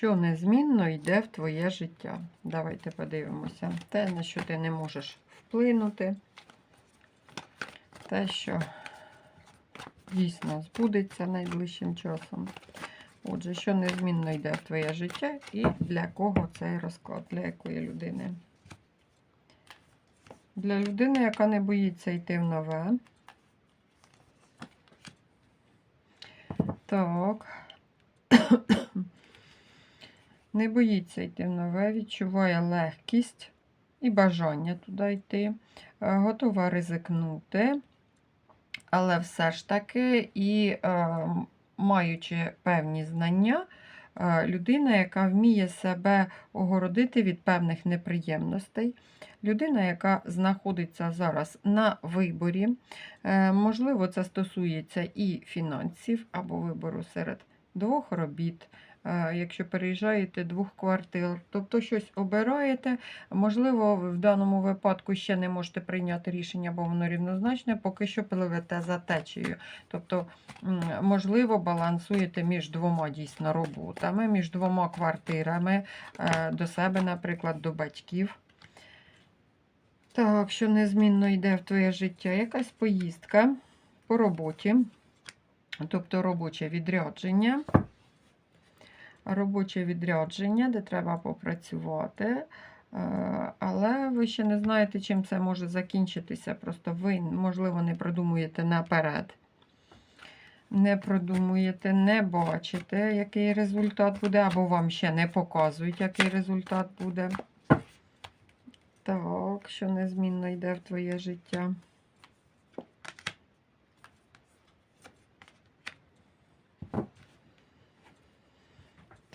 що незмінно йде в твоє життя. Давайте подивимося. Те, на що ти не можеш вплинути. Те, що дійсно збудеться найближчим часом. Отже, що незмінно йде в твоє життя і для кого цей розклад, для якої людини? Для людини, яка не боїться йти в нове. Так. Не боїться йти в нове, відчуває легкість і бажання туди йти. Е, Готова ризикнути, але все ж таки, і е, маючи певні знання, е, людина, яка вміє себе огородити від певних неприємностей. Людина, яка знаходиться зараз на виборі, можливо, це стосується і фінансів або вибору серед двох робіт. е, Якщо переїжджаєте двох квартир, тобто щось обираєте, можливо, в даному випадку ще не можете прийняти рішення, бо воно рівнозначне, поки що пливете за течією. Тобто, можливо, балансуєте між двома дійсно роботами, між двома квартирами е, до себе, наприклад, до батьків. Так, що незмінно йде в твоє життя, якась поїздка по роботі, тобто робоче відрядження. Робоче відрядження, де треба попрацювати, е, але ви ще не знаєте, чим це може закінчитися. Просто ви, можливо, не продумуєте наперед. Не продумуєте, не бачите, який результат буде, або вам ще не показують, який результат буде. Так, що незмінно йде в твоє життя.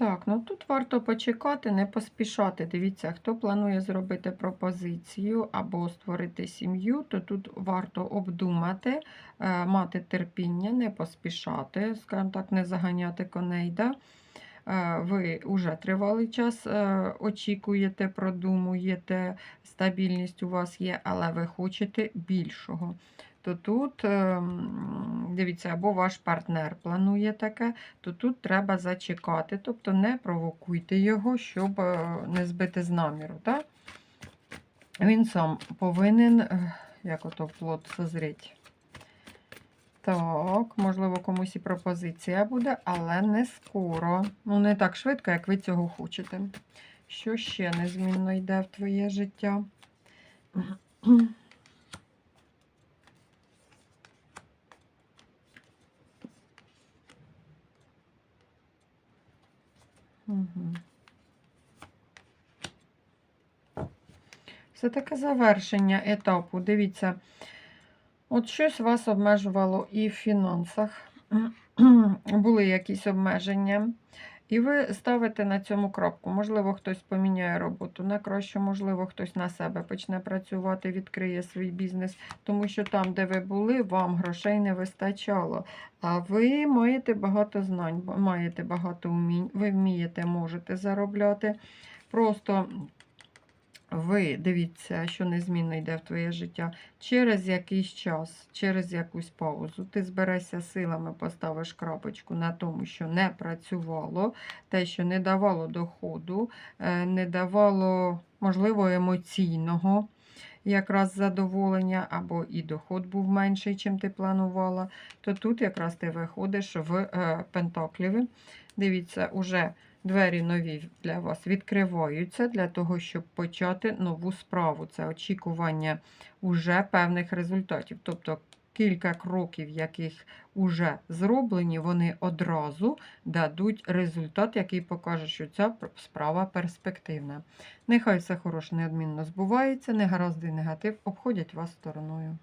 Так, ну тут варто почекати, не поспішати. Дивіться, хто планує зробити пропозицію або створити сім'ю, то тут варто обдумати, е, мати терпіння, не поспішати, скажімо так, не заганяти коней. Е, Ви вже тривалий час е, очікуєте, продумуєте, стабільність у вас є, але ви хочете більшого. То тут, ем, дивіться, або ваш партнер планує таке, то тут треба зачекати, тобто не провокуйте його, щоб е, не збити з наміру. Так? Він сам повинен, е, як ото плод созріть. Так, можливо, комусь і пропозиція буде, але не скоро. Ну, не так швидко, як ви цього хочете. Що ще незмінно йде в твоє життя? Угу. Це таке завершення етапу. Дивіться, от щось вас обмежувало і в фінансах. Були якісь обмеження. І ви ставите на цьому крапку. Можливо, хтось поміняє роботу на краще, можливо, хтось на себе почне працювати, відкриє свій бізнес, тому що там, де ви були, вам грошей не вистачало. А ви маєте багато знань, маєте багато умінь, ви вмієте, можете заробляти. Просто ви дивіться, що незмінно йде в твоє життя. Через якийсь час, через якусь паузу, ти зберешся силами, поставиш крапочку на тому, що не працювало, те, що не давало доходу, е, не давало, можливо, емоційного якраз задоволення, або і доход був менший, чим ти планувала, то тут якраз ти виходиш в е, Пентакліві. Дивіться, уже двері нові для вас відкриваються для того, щоб почати нову справу. Це очікування уже певних результатів. Тобто кілька кроків, яких уже зроблені, вони одразу дадуть результат, який покаже, що ця справа перспективна. Нехай все хороше неодмінно збувається, негаразди і негатив обходять вас стороною.